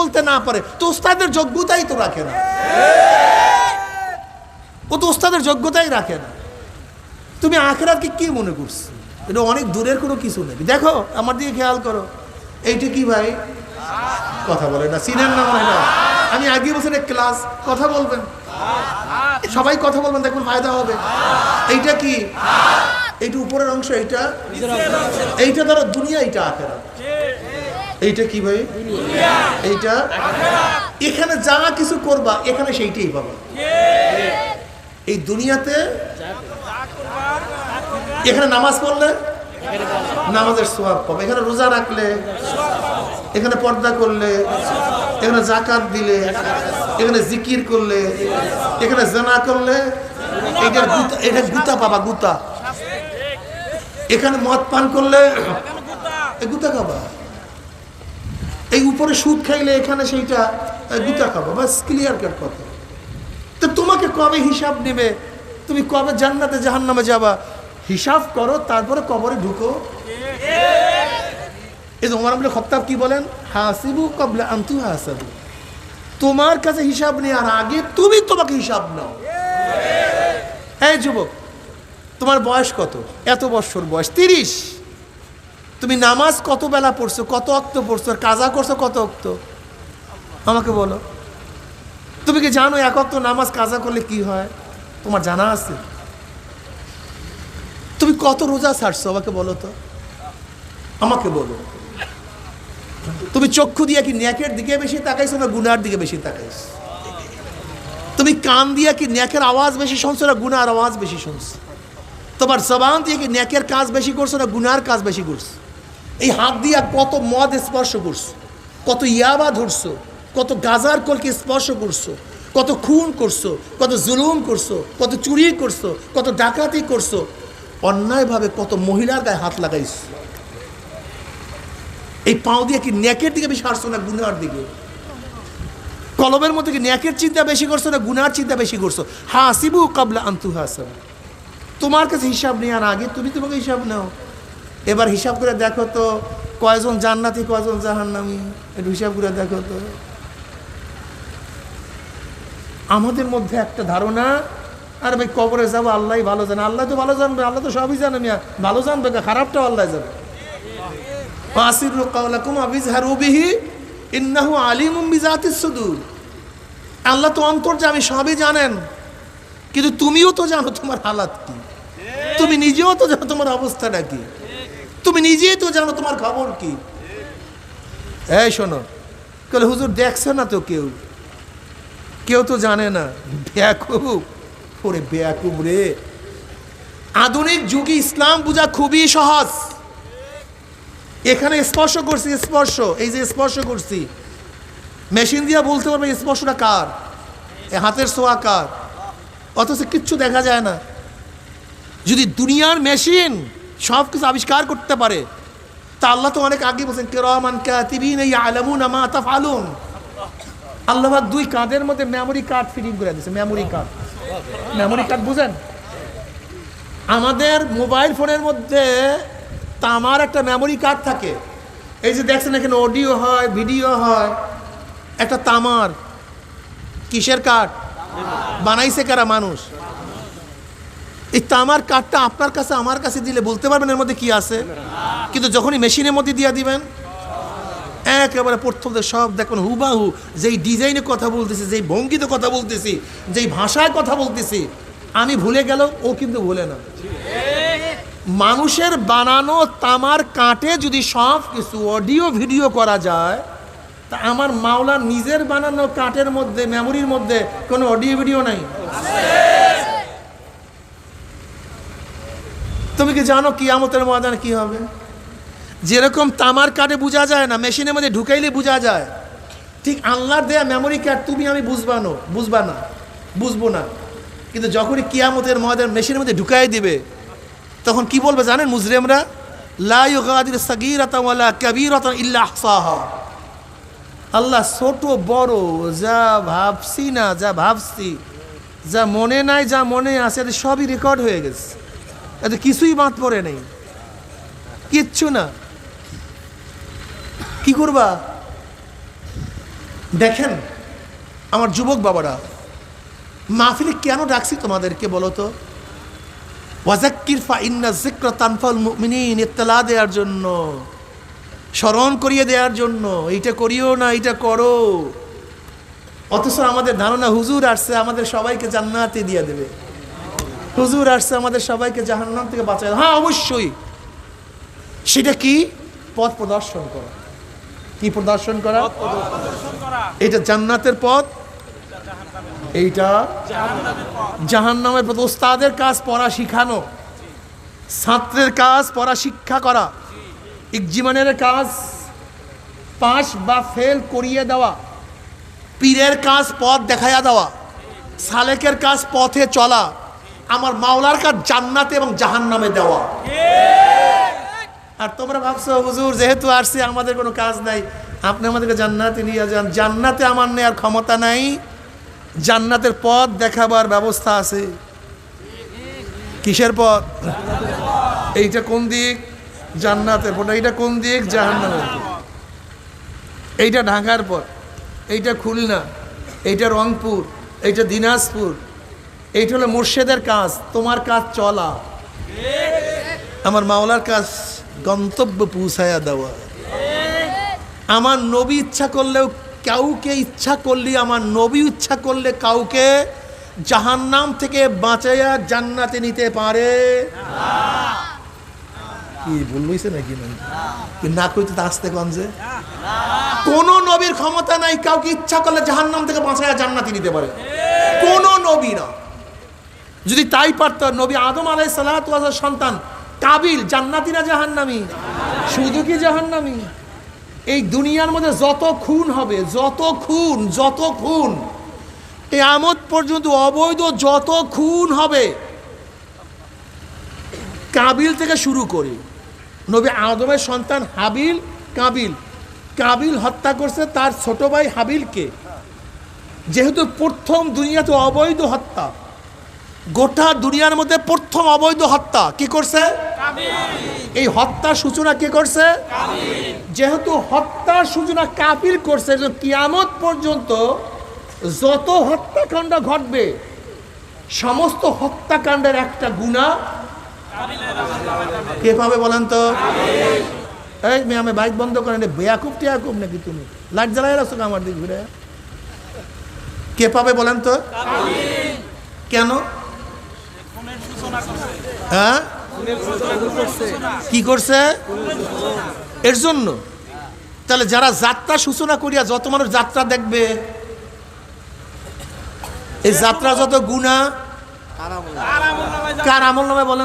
বলতে না পারে, তো ওস্তাদের যোগ্যতাই তো রাখে না। ও তো ওস্তাদের যোগ্যতাই রাখে না। তুমি আখেরাতকে কি মনে করছ? এটা অনেক দূরের কোনো কিছু নেই। দেখো, আমার দিকে খেয়াল করো। এইটা কি ভাই? কথা বলে না সিনেন না মনে হয় আমি আগে বছর ক্লাস কথা বলবেন। সবাই কথা বলবেন, দেখুন ফায়দা হবে। এইটা কি? এইটা উপরের অংশ, এইটা? এইটা ধরো, দুনিয়া, এইটা আখেরা এইটা কি ভাই? এইটা? এখানে যা কিছু করবা, এখানে সেইটাই পাবা। এই দুনিয়াতে এখানে নামাজ পড়লে নামাজের সোয়াব পাবে। এখানে রোজা রাখলে, এখানে পর্দা করলে, এখানে জাকাত দিলে, এখানে জিকির করলে, এখানে জানা করলে এটা গুতা এটা গুতা পাবা, গুতা। এখানে মদ পান করলে গুতা খাবা। এই উপরে সুদ খাইলে এখানে সেইটা গুতা খাবা বাস ক্লিয়ার কাট কথা। তো তোমাকে কবে হিসাব নেবে? তুমি কবে জান্নাতে, জাহান্নামে যাবা? হিসাব করো, তারপরে কবরে ঢুকো। এই যে ওমর আব্দুল খত্তাব কি বলেন? হাসিবু কবলা আন্তু হাসাবু। তোমার কাছে হিসাব নেওয়ার আগে তুমি তোমাকে হিসাব নাও। হ্যাঁ যুবক, তোমার বয়স কত? এত বছর বয়স, তিরিশ। তুমি নামাজ কত বেলা পড়ছো? কত অক্ত পড়ছো? কাজা করছ কত অক্ত? আমাকে বলো। তুমি কি জানো এক অক্ত নামাজ কাজা করলে কি হয়? তোমার জানা আছে? তুমি কত রোজা ছাড়ছো? আমাকে বলো তো। আমাকে বলো। তুমি চক্ষু দিয়ে কি ন্যাকের দিকে বেশি তাকাইছো না গুনার দিকে বেশি তাকাইছো? তুমি কান দিয়ে কি ন্যাকের আওয়াজ বেশি শুনছো না গুনার আওয়াজ বেশি শুনছো? তোমার জবান দিয়ে কি ন্যাকের কাজ বেশি করছ না গুনার কাজ বেশি করছ? এই হাত দিয়া কত মদ স্পর্শ করছ, কত ইয়াবা ধরছো, কত গাজার কলকে স্পর্শ করছ, কত খুন করছ, কত জুলুম করছ, কত চুরি করছ, কত ডাকাতি করছ, অন্যায়ভাবে কত মহিলার গায়ে হাত লাগাইছো। এই পাও দিয়ে কি ন্যাকের দিকে বেশি হারছো না গুনার দিকে? কলমের মধ্যে কি ন্যাকের চিন্তা বেশি করছ না গুনার চিন্তা বেশি করছ? হাসিবু কাবলা আন্তু হাসাব তোমার কাছে হিসাব নেওয়ার আগে তুমি তোমাকে হিসাব নাও। এবার হিসাব করে দেখো তো, কয়জন জান্নাতি, কয়জন জাহান্নামি? একটু হিসাব করে দেখো তো। আমাদের মধ্যে একটা ধারণা, আর ভাই কবরে যাব, আল্লাহ ভালো জানে। আল্লাহ তো ভালো জানবে, আল্লাহ তো সবই জানে ভালো জানবে খারাপটাও আল্লাহ জানে। আসির কাউলাকুম আবিজহারু বিহি, ইন্নাহু সুদূর। আল্লাহ তো অন্তর্যামী সবই জানেন, কিন্তু তুমিও তো জানো তোমার হালাত কি। তুমি নিজেও তো জানো তোমার অবস্থাটা কি। তুমি নিজেই তো জানো তোমার খবর কি। এই শোনো কেন হুজুর দেখছে না তো কেউ? কেউ তো জানে না। ব্যাকুব, ওরে ব্যাকুব রে। আধুনিক যুগে ইসলাম বোঝা খুবই সহজ। এখানে স্পর্শ করছি, স্পর্শ, এই যে স্পর্শ করছি। মেশিন দিয়ে বলতে পারবে স্পর্শটা কার? হাতের সোয়া কার? অথচ কিচ্ছু দেখা যায় না। যদি দুনিয়ার মেশিন সব কিছু আবিষ্কার করতে পারে। তা আল্লাহ তো অনেক আগে বলছেন, কেরমান কাতিবিন এই আলামুন আমা তাফালুন আল্লাহ পাক দুই কাঁধের মধ্যে মেমোরি কার্ড ফিটিং করে দিয়েছে মেমোরি কার্ড মেমোরি কার্ড বুঝেন? আমাদের মোবাইল ফোনের মধ্যে তামার একটা মেমোরি কার্ড থাকে। এই যে দেখছেন এখানে অডিও হয় ভিডিও হয়, একটা তামার, কিসের কার্ড বানাইছে কারা মানুষ? এই তামার কার্ডটা আপনার কাছে, আমার কাছে দিলে বলতে পারবেন এর মধ্যে কি আছে? কিন্তু যখনই মেশিনের মধ্যে দিয়ে দিবেন, একেবারে প্রথম সব দেখবেন হুবাহু, যেই ডিজাইনে কথা বলতেছি, যেই ভঙ্গিতে কথা বলতেছি, যেই ভাষায় কথা বলতেছি, আমি ভুলে গেল ও কিন্তু ভুলে না। মানুষের বানানো তামার কাটে যদি সব কিছু অডিও ভিডিও করা যায়, তা আমার মাওলার নিজের বানানো কাঠের মধ্যে মেমোরির মধ্যে কোনো অডিও ভিডিও নাই। তুমি কি জানো কিয়ামতের ময়দানে কি হবে? যেরকম তামার কার্ডে বোঝা যায় না, মেশিনের মধ্যে ঢুকাইলে বোঝা যায়। ঠিক আল্লাহর দেয়া মেমোরি কার্ড তুমি আমি বুঝবানো বুঝবা না, বুঝব না। কিন্তু যখনই কিয়ামতের ময়দান মেশিনের মধ্যে ঢুকাই দিবে, তখন কি বলবে জানেন মুজরিমরা? লা ইউগাদির সাগীরাতা ওয়ালা কাবীরাতা ইল্লা আহসাহা। আল্লাহ ছোট, বড়, যা ভাবছি না, যা ভাবছি, যা মনে নাই, যা মনে আছে, সবই রেকর্ড হয়ে গেছে। এতে কিছুই বাদ পড়ে নেই। কিচ্ছু না। কি করবা? দেখেন, আমার যুবক বাবারা, মাহফিলে কেন ডাকছি তোমাদেরকে বলো তো? জিক্র ইত্তলা দেওয়ার জন্য, স্মরণ করিয়ে দেওয়ার জন্য, এইটা করিও না, এইটা করো। অথচ আমাদের ধারণা হুজুর আসছে, আমাদের সবাইকে জান্নাতে দিয়ে দেবে। হুজুর আসছে আমাদের সবাইকে জাহান্নাম থেকে বাঁচায় হ্যাঁ অবশ্যই। সেটা কি? পথ প্রদর্শন করা। কি প্রদর্শন করা? এটা জান্নাতের পথ? এইটা জাহান্নামের পথ। ওস্তাদের কাজ পড়া শিখানো। ছাত্রের কাজ পড়া শিক্ষা করা। ইকজিমানের কাজ পাস বা ফেল করিয়ে দেওয়া। পীরের কাজ পথ দেখাইয়া দেওয়া। সালেকের কাজ পথে চলা। আমার মাওলার কাজ জান্নাতে এবং জাহান্নামে দেওয়া। আর তোমরা ভাবছ হুজুর যেহেতু আসছে আমাদের কোনো কাজ নাই। আপনি আমাদেরকে জান্নাতে নিয়ে যান। জান্নাতে আমার নেওয়ার ক্ষমতা নাই। জান্নাতের পথ দেখাবার ব্যবস্থা আছে। কিসের পথ? এইটা কোন দিক? জান্নাতের পথ। এইটা কোন দিক? জাহান্নামের এইটা ঢাকার পথ। এইটা খুলনা। এইটা রংপুর। এইটা দিনাজপুর। এইটা হলো মুর্শেদের কাজ, তোমার কাজ চলা। আমার মাওলার কাজ গন্তব্য পৌঁছায়া দেওয়া। আমার নবী ইচ্ছা করলেও কাউকে ইচ্ছা করলে, আমার নবী ইচ্ছা করলে কাউকে জাহান্নাম থেকে বাঁচাইয়া জান্নাতে নিতে পারে। কি বলবইছে নাকি? না কইতে তো আসতে গঞ্জে কোন নবীর ক্ষমতা নাই, কাউকে ইচ্ছা করলে জাহান্নাম থেকে বাঁচাইয়া জান্নাতে নিতে পারে। কোন নবী না যদি তাই পারত, নবী আদম আলাই সালাহার সন্তান, কাবিল, জান্নাতি না জাহান্নামি? শুধু কি জাহান্নামি? এই দুনিয়ার মধ্যে যত খুন হবে, যত খুন যত খুন আমদ পর্যন্ত অবৈধ যত খুন হবে, কাবিল থেকে শুরু করে। নবী আদমের সন্তান হাবিল, কাবিল। কাবিল হত্যা করছে তার ছোট ভাই হাবিলকে। যেহেতু প্রথম দুনিয়াতে অবৈধ হত্যা গোটা দুনিয়ার মধ্যে প্রথম অবৈধ হত্যা কি করছে? এই হত্যার সূচনা কে করছে? যেহেতু হত্যার সূচনা কাপিল করছে কিয়ামত পর্যন্ত যত হত্যাকাণ্ড ঘটবে, সমস্ত হত্যাকাণ্ডের একটা গুণা কে পাবে বলেন তো? এই মেয়ে, আমি বাইক বন্ধ করেন বেয়াকুব টিয়াকুব নাকি তুমি? লাইট জ্বালাই রাখছো আমার দিক ঘুরে? কে পাবে বলেন তো? কেন? হ্যাঁ? কি করছে? এর জন্য। তাহলে যারা যাত্রা সূচনা করিয়া যত মানুষ যাত্রা দেখবে, এই যাত্রা যত গুণা কার আমল নামে বলেন?